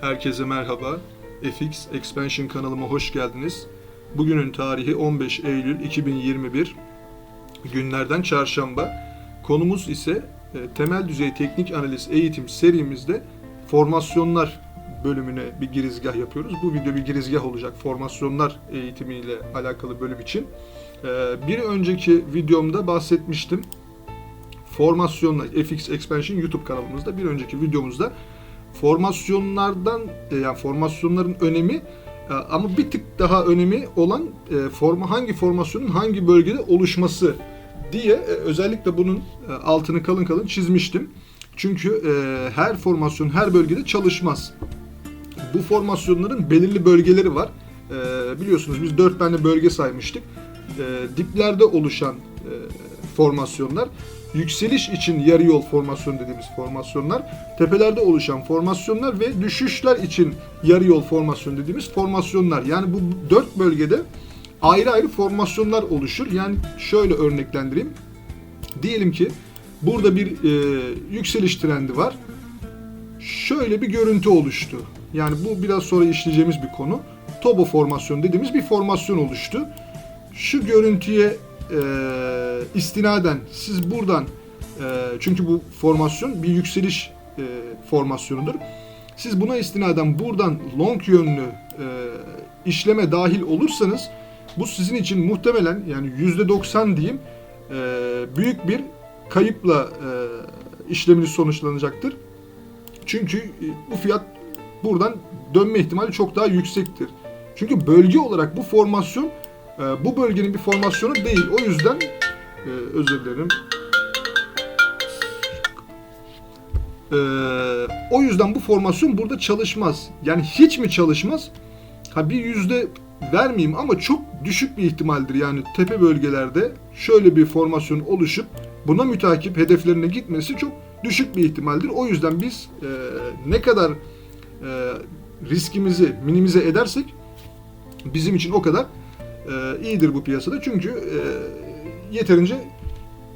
Herkese merhaba. FX Expansion kanalıma hoş geldiniz. Bugünün tarihi 15 Eylül 2021. Günlerden çarşamba. Konumuz ise e, temel düzey teknik analiz eğitim serimizde formasyonlar bölümüne bir girizgah yapıyoruz. Bu video bir girizgah olacak formasyonlar eğitimiyle alakalı bölüm için. E, Bir önceki videomda bahsetmiştim formasyonlar FX Expansion YouTube kanalımızda bir önceki videomuzda formasyonlardan e, yani formasyonların önemi e, ama bir tık daha önemi olan e, forma hangi formasyonun hangi bölgede oluşması diye özellikle bunun altını kalın kalın çizmiştim. Çünkü her formasyon her bölgede çalışmaz. Bu formasyonların belirli bölgeleri var. Biliyorsunuz biz dört tane bölge saymıştık. Diplerde oluşan formasyonlar, yükseliş için yarı yol formasyon dediğimiz formasyonlar, tepelerde oluşan formasyonlar ve düşüşler için yarı yol formasyon dediğimiz formasyonlar. Yani bu dört bölgede ayrı ayrı formasyonlar oluşur. Yani şöyle örneklendireyim. Diyelim ki burada bir e, yükseliş trendi var. Şöyle bir görüntü oluştu. Yani bu biraz sonra işleyeceğimiz bir konu. Tobo formasyon dediğimiz bir formasyon oluştu. Şu görüntüye e, istinaden siz buradan e, çünkü bu formasyon bir yükseliş e, formasyonudur. Siz buna istinaden buradan long yönlü e, işleme dahil olursanız bu sizin için muhtemelen yani %90 diyeyim e, büyük bir kayıpla e, işleminiz sonuçlanacaktır. Çünkü e, bu fiyat buradan dönme ihtimali çok daha yüksektir. Çünkü bölge olarak bu formasyon e, bu bölgenin bir formasyonu değil. O yüzden e, özür dilerim. E, o yüzden bu formasyon burada çalışmaz. Yani hiç mi çalışmaz? Ha bir yüzde vermeyeyim ama çok düşük bir ihtimaldir. Yani tepe bölgelerde şöyle bir formasyon oluşup buna mütakip hedeflerine gitmesi çok düşük bir ihtimaldir. O yüzden biz e, ne kadar e, riskimizi minimize edersek bizim için o kadar e, iyidir bu piyasada. Çünkü e, yeterince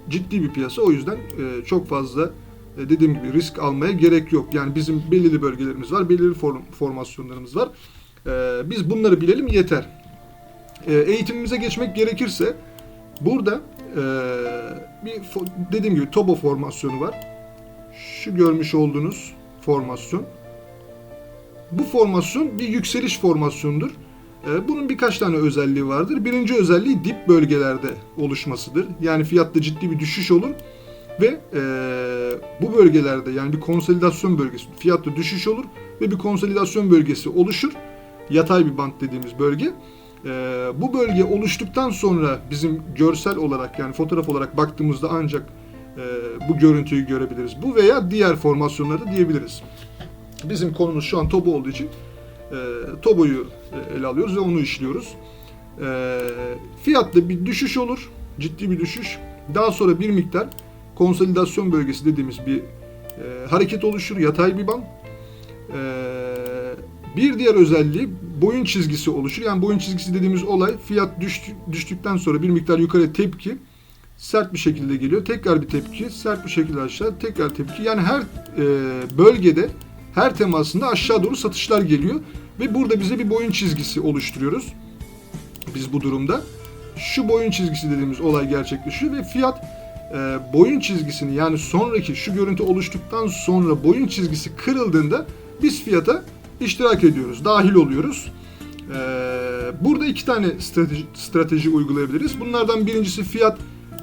ciddi bir piyasa. O yüzden e, çok fazla e, dediğim gibi risk almaya gerek yok. Yani bizim belirli bölgelerimiz var, belirli form, formasyonlarımız var. E, biz bunları bilelim yeter. E, eğitimimize geçmek gerekirse burada e, bir dediğim gibi Tobo formasyonu var. Şu görmüş olduğunuz formasyon. Bu formasyon bir yükseliş formasyonudur. Ee, Bunun birkaç tane özelliği vardır. Birinci özelliği dip bölgelerde oluşmasıdır. Yani fiyatta ciddi bir düşüş olur ve e, bu bölgelerde yani bir konsolidasyon bölgesi, fiyatta düşüş olur ve bir konsolidasyon bölgesi oluşur. Yatay bir bant dediğimiz bölge. E, bu bölge oluştuktan sonra bizim görsel olarak yani fotoğraf olarak baktığımızda ancak e, bu görüntüyü görebiliriz. Bu veya diğer formasyonları diyebiliriz. Bizim konumuz şu an Tobo olduğu için e, Tobo'yu ele alıyoruz ve onu işliyoruz. E, fiyatta bir düşüş olur, ciddi bir düşüş. Daha sonra bir miktar konsolidasyon bölgesi dediğimiz bir e, hareket oluşur, yatay bir band. E, bir diğer özelliği boyun çizgisi oluşur. Yani boyun çizgisi dediğimiz olay fiyat düştü, düştükten sonra bir miktar yukarı tepki sert bir şekilde geliyor. Tekrar bir tepki, sert bir şekilde aşağı, tekrar tepki. Yani her e, bölgede her temasında aşağı doğru satışlar geliyor ve burada bize bir boyun çizgisi oluşturuyoruz. Biz bu durumda şu boyun çizgisi dediğimiz olay gerçekleşiyor ve fiyat e, boyun çizgisini yani sonraki şu görüntü oluştuktan sonra boyun çizgisi kırıldığında biz fiyata iştirak ediyoruz, dahil oluyoruz. E, burada iki tane strateji, strateji uygulayabiliriz. Bunlardan birincisi fiyat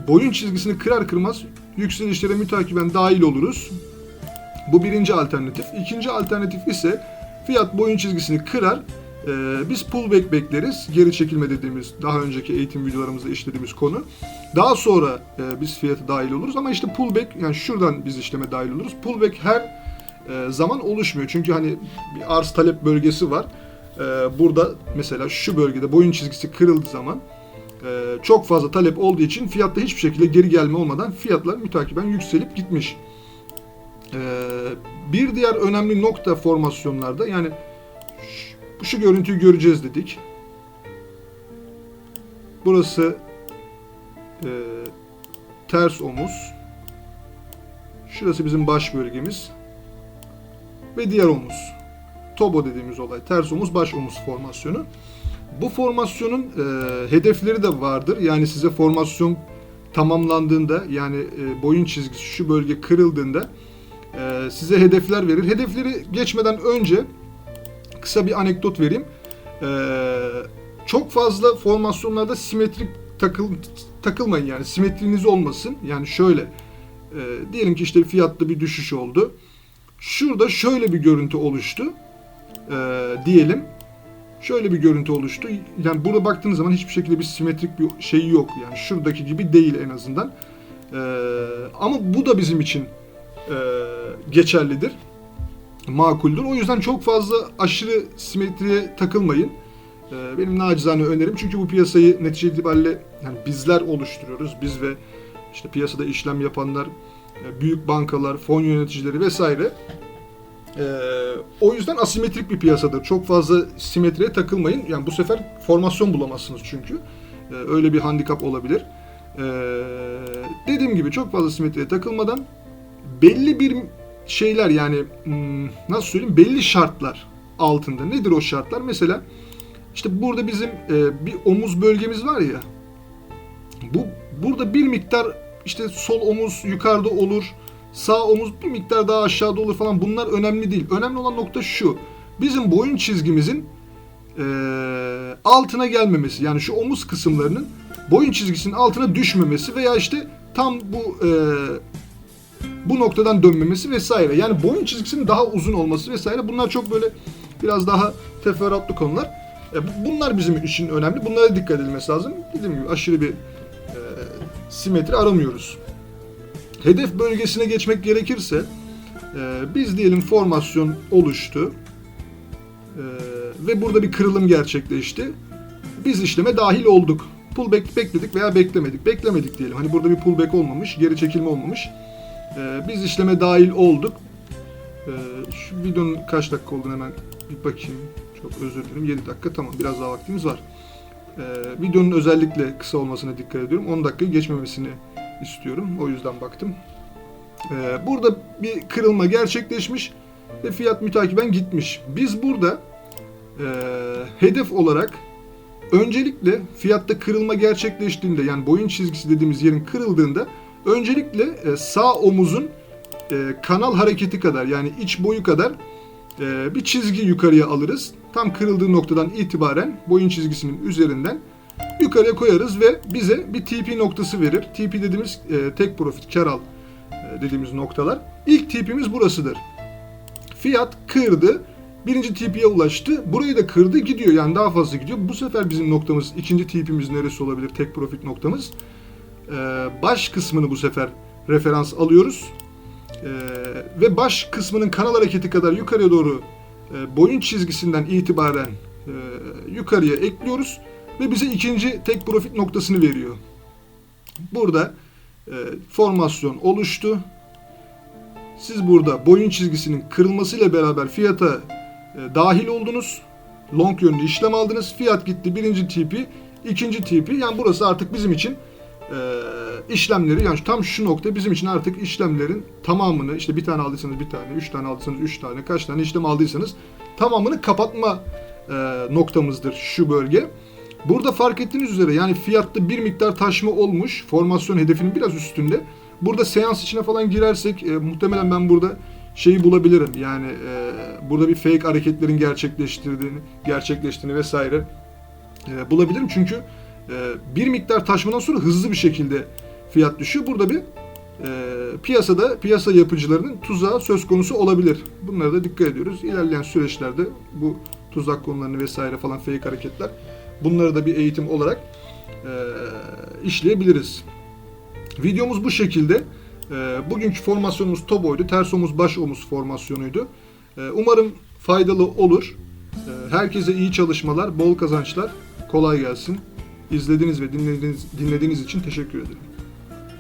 boyun çizgisini kırar kırmaz yükselişlere mütakiben dahil oluruz. Bu birinci alternatif. İkinci alternatif ise fiyat boyun çizgisini kırar. Ee, biz pullback bekleriz. Geri çekilme dediğimiz daha önceki eğitim videolarımızda işlediğimiz konu. Daha sonra e, biz fiyatı dahil oluruz ama işte pullback yani şuradan biz işleme dahil oluruz. Pullback her e, zaman oluşmuyor. Çünkü hani bir arz talep bölgesi var. E, burada mesela şu bölgede boyun çizgisi kırıldığı zaman çok fazla talep olduğu için fiyatta hiçbir şekilde geri gelme olmadan fiyatlar mütakiben yükselip gitmiş. Bir diğer önemli nokta formasyonlarda yani şu, şu görüntüyü göreceğiz dedik. Burası e, ters omuz. Şurası bizim baş bölgemiz. Ve diğer omuz. TOBO dediğimiz olay. Ters omuz baş omuz formasyonu. Bu formasyonun e, hedefleri de vardır. Yani size formasyon tamamlandığında yani e, boyun çizgisi şu bölge kırıldığında e, size hedefler verir. Hedefleri geçmeden önce kısa bir anekdot vereyim. E, çok fazla formasyonlarda simetrik takıl, takılmayın yani simetriniz olmasın. Yani şöyle e, diyelim ki işte fiyatta bir düşüş oldu. Şurada şöyle bir görüntü oluştu. E, diyelim. Şöyle bir görüntü oluştu. Yani burada baktığınız zaman hiçbir şekilde bir simetrik bir şeyi yok. Yani şuradaki gibi değil en azından. E, ama bu da bizim için e, geçerlidir. Makuldür. O yüzden çok fazla aşırı simetriye takılmayın. E, benim nacizane önerim. Çünkü bu piyasayı netice itibariyle yani bizler oluşturuyoruz. Biz ve işte piyasada işlem yapanlar, e, büyük bankalar, fon yöneticileri vesaire. Ee, o yüzden asimetrik bir piyasadır. Çok fazla simetriye takılmayın. Yani bu sefer formasyon bulamazsınız çünkü. Ee, öyle bir handikap olabilir. Ee, dediğim gibi çok fazla simetriye takılmadan belli bir şeyler yani hmm, nasıl söyleyeyim belli şartlar altında. Nedir o şartlar? Mesela işte burada bizim e, bir omuz bölgemiz var ya. Bu burada bir miktar işte sol omuz yukarıda olur. Sağ omuz bir miktar daha aşağıda olur falan. Bunlar önemli değil. Önemli olan nokta şu. Bizim boyun çizgimizin e, altına gelmemesi. Yani şu omuz kısımlarının boyun çizgisinin altına düşmemesi veya işte tam bu e, bu noktadan dönmemesi vesaire. Yani boyun çizgisinin daha uzun olması vesaire. Bunlar çok böyle biraz daha teferruatlı konular. E, bu- bunlar bizim için önemli. Bunlara dikkat edilmesi lazım. Dediğim gibi aşırı bir e, simetri aramıyoruz. Hedef bölgesine geçmek gerekirse e, biz diyelim formasyon oluştu E, ve burada bir kırılım gerçekleşti. Biz işleme dahil olduk. Pullback bekledik veya beklemedik. Beklemedik diyelim. Hani burada bir pullback olmamış, geri çekilme olmamış. E, biz işleme dahil olduk. E, şu videonun kaç dakika olduğunu hemen bir bakayım. Çok özür dilerim. 7 dakika tamam. Biraz daha vaktimiz var. E, videonun özellikle kısa olmasına dikkat ediyorum. 10 dakikayı geçmemesini istiyorum. O yüzden baktım. Ee, burada bir kırılma gerçekleşmiş ve fiyat mütakiben gitmiş. Biz burada e, hedef olarak öncelikle fiyatta kırılma gerçekleştiğinde yani boyun çizgisi dediğimiz yerin kırıldığında öncelikle e, sağ omuzun e, kanal hareketi kadar yani iç boyu kadar e, bir çizgi yukarıya alırız. Tam kırıldığı noktadan itibaren boyun çizgisinin üzerinden yukarıya koyarız ve bize bir TP noktası verir. TP dediğimiz tek profit, kar al dediğimiz noktalar. İlk TP'miz burasıdır. Fiyat kırdı. Birinci TP'ye ulaştı. Burayı da kırdı gidiyor. Yani daha fazla gidiyor. Bu sefer bizim noktamız, ikinci TP'miz neresi olabilir? Tek profit noktamız. E, baş kısmını bu sefer referans alıyoruz. E, ve baş kısmının kanal hareketi kadar yukarıya doğru e, boyun çizgisinden itibaren yukarıya ekliyoruz ve bize ikinci tek profit noktasını veriyor. Burada formasyon oluştu. Siz burada boyun çizgisinin kırılmasıyla beraber fiyata dahil oldunuz. Long yönlü işlem aldınız. Fiyat gitti birinci TP, ikinci TP. Yani burası artık bizim için e, işlemleri yani tam şu nokta bizim için artık işlemlerin tamamını işte bir tane aldıysanız bir tane, üç tane aldıysanız üç tane, kaç tane işlem aldıysanız tamamını kapatma e, noktamızdır şu bölge. Burada fark ettiğiniz üzere yani fiyatta bir miktar taşma olmuş. Formasyon hedefinin biraz üstünde. Burada seans içine falan girersek e, muhtemelen ben burada şeyi bulabilirim. Yani e, burada bir fake hareketlerin gerçekleştirdiğini, gerçekleştiğini vesaire e, bulabilirim. Çünkü bir miktar taşmadan sonra hızlı bir şekilde fiyat düşüyor. Burada bir e, piyasada piyasa yapıcılarının tuzağı söz konusu olabilir. Bunlara da dikkat ediyoruz. İlerleyen süreçlerde bu tuzak konularını vesaire falan fake hareketler bunları da bir eğitim olarak e, işleyebiliriz. Videomuz bu şekilde. E, bugünkü formasyonumuz toboydu. Ters omuz baş omuz formasyonuydu. E, umarım faydalı olur. E, herkese iyi çalışmalar, bol kazançlar. Kolay gelsin. İzlediğiniz ve dinlediğiniz, dinlediğiniz için teşekkür ederim.